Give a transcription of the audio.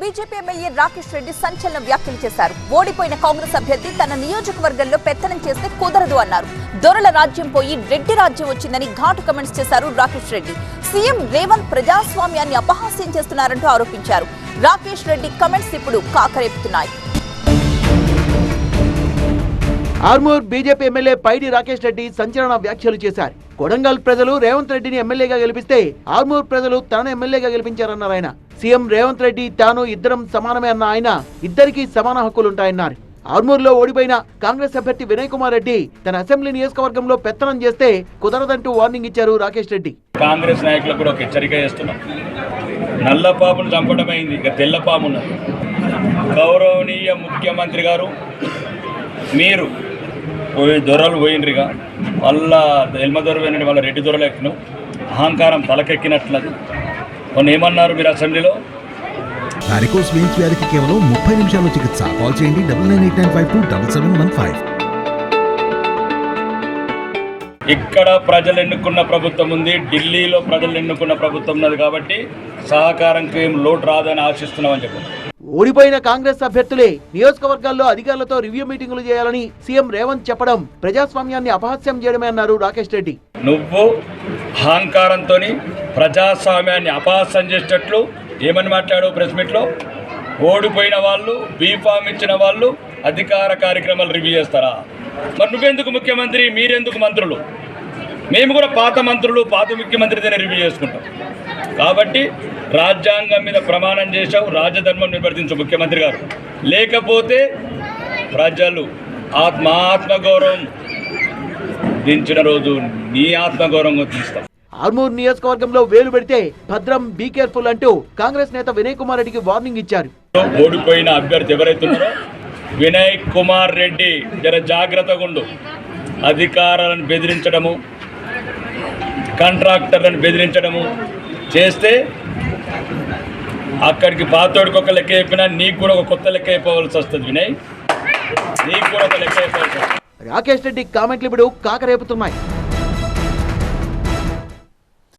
BJP MLA Rakesh Reddy సంచలన వ్యాఖ్యలు చేశారు. ఓడిపోయిన కాంగ్రెస్ అభ్యర్థి తన నియోజకవర్గంలో పెత్తనం చేస్తే కుదరదు అన్నారు. దొరల రాజ్యం పోయి రెడ్డి రాజ్యం వచ్చిందని ఘాటు కమెంట్స్ చేశారు రాకేష్ రెడ్డి. సీఎం రేవంత్ ప్రజాస్వామ్యాన్ని అపహాస్యం చేస్తున్నారంటూ ఆరోపించారు. రాకేష్ రెడ్డి కమెంట్స్ ఇప్పుడు కాకరేపుతున్నాయి. ఆర్మూర్ బీజేపీ ఎమ్మెల్యే పైడి రాకేష్ రెడ్డి సంచలన వ్యాఖ్యలు చేశారు. కొడంగల్ ప్రజలు రేవంత్ రెడ్డిని ఎమ్మెల్యేగా గెలిపిస్తే ఆర్మూర్ ప్రజలు తనను ఎమ్మెల్యేగా గెలిపించారన్నారు ఆయన. సీఎం రేవంత్ రెడ్డి తాను ఇద్దరం సమానమే అన్న ఆయన ఇద్దరికీ సమాన హక్కులుంటాయన్నారు. ఆర్మూర్లో ఓడిపోయిన కాంగ్రెస్ అభ్యర్థి వినయ్ కుమార్ రెడ్డి తన అసెంబ్లీ నియోజకవర్గంలో పెత్తనం చేస్తే కుదరదంటూ వార్నింగ్ ఇచ్చారు రాకేష్ రెడ్డి. కాంగ్రెస్ నాయకులకు కూడా ఒక హెచ్చరిక చేస్తున్నాం. నల్ల పామును చంపడమైంది ఇక తెల్ల పామును. గౌరవనీయ ముఖ్యమంత్రి గారు మీరు పోయి దొరలు పోయినరిగా మళ్ళా ఎల్మ దొర పోయినట్టు వాళ్ళ రెడ్డి దొరలు ఎక్కను. అహంకారం తలకెక్కినట్లది. కొన్ని ఏమన్నారు మీరు అసెంబ్లీలో? వారికోస్ వెయిన్స్ వ్యాధికి కేవలం ముప్పై నిమిషాల్లో చికిత్స. కాల్ చేయండి double nine eight nine five two double seven one five. ఇక్కడ ప్రజలు ఎన్నుకున్న ప్రభుత్వం ఉంది. ఢిల్లీలో ప్రజలు ఎన్నుకున్న ప్రభుత్వం ఉన్నది కాబట్టి సహకారంకి ఏం లోటు రాదని ఆశిస్తున్నామని చెప్పారు ఓడిపోయిన కాంగ్రెస్ అభ్యర్థులే నియోజకవర్గాల్లో అధికారులతో రివ్యూ మీటింగులు చేయాలని సీఎం రేవంత్ చెప్పడం ప్రజాస్వామ్యాన్ని అపహాస్యం చేయడమే అన్నారు రాకేష్ రెడ్డి. నువ్వు అహంకారంతో ప్రజాస్వామ్యాన్ని అపహాస్యం చేసేటట్లు ఏమని మాట్లాడావు ప్రెస్ మీట్లో ఓడిపోయిన వాళ్ళు బీఫామ్ ఇచ్చిన వాళ్ళు అధికార కార్యక్రమాలు రివ్యూ చేస్తారా? మరి నువ్వెందుకు ముఖ్యమంత్రి? మీరెందుకు మంత్రులు? మేము కూడా పాత మంత్రులు పాత ముఖ్యమంత్రితోనే రివ్యూ చేసుకుంటాం. కాబట్టి రాజ్యాంగం మీద ప్రమాణం చేశావు రాజధర్మం నిర్వర్తించు ముఖ్యమంత్రి గారు. లేకపోతే ప్రజలు ఆత్మ ఆత్మగౌరవం దించిన రోజు నీ ఆత్మగౌరవం తీస్తాం. ఆర్మూర్ నియోజకవర్గంలో వేలు పెడితే భద్రం బీ కేర్ఫుల్ అంటూ కాంగ్రెస్ నేత వినయ్ కుమార్ రెడ్డికి వార్నింగ్ ఇచ్చారు. ఓడిపోయిన అభ్యర్థి ఎవరైతే ఉన్నారో వినయ్ కుమార్ రెడ్డి జర జాగ్రత్తగా ఉండు. అధికారులను బెదిరించడము కాంట్రాక్టర్లను బెదిరించడము చేస్తే అక్కడికి పాతోడికి ఒక లెక్క అయిపోయినా నీకు కూడా ఒక కొత్త లెక్క అయిపోవాల్సి వస్తుంది వినయ్. నీకు కూడా ఒక లెక్క అయిపోవాల్సి రాకేష్ రెడ్డి కామెంట్లు ఇప్పుడు కాకరేపుతున్నాయి.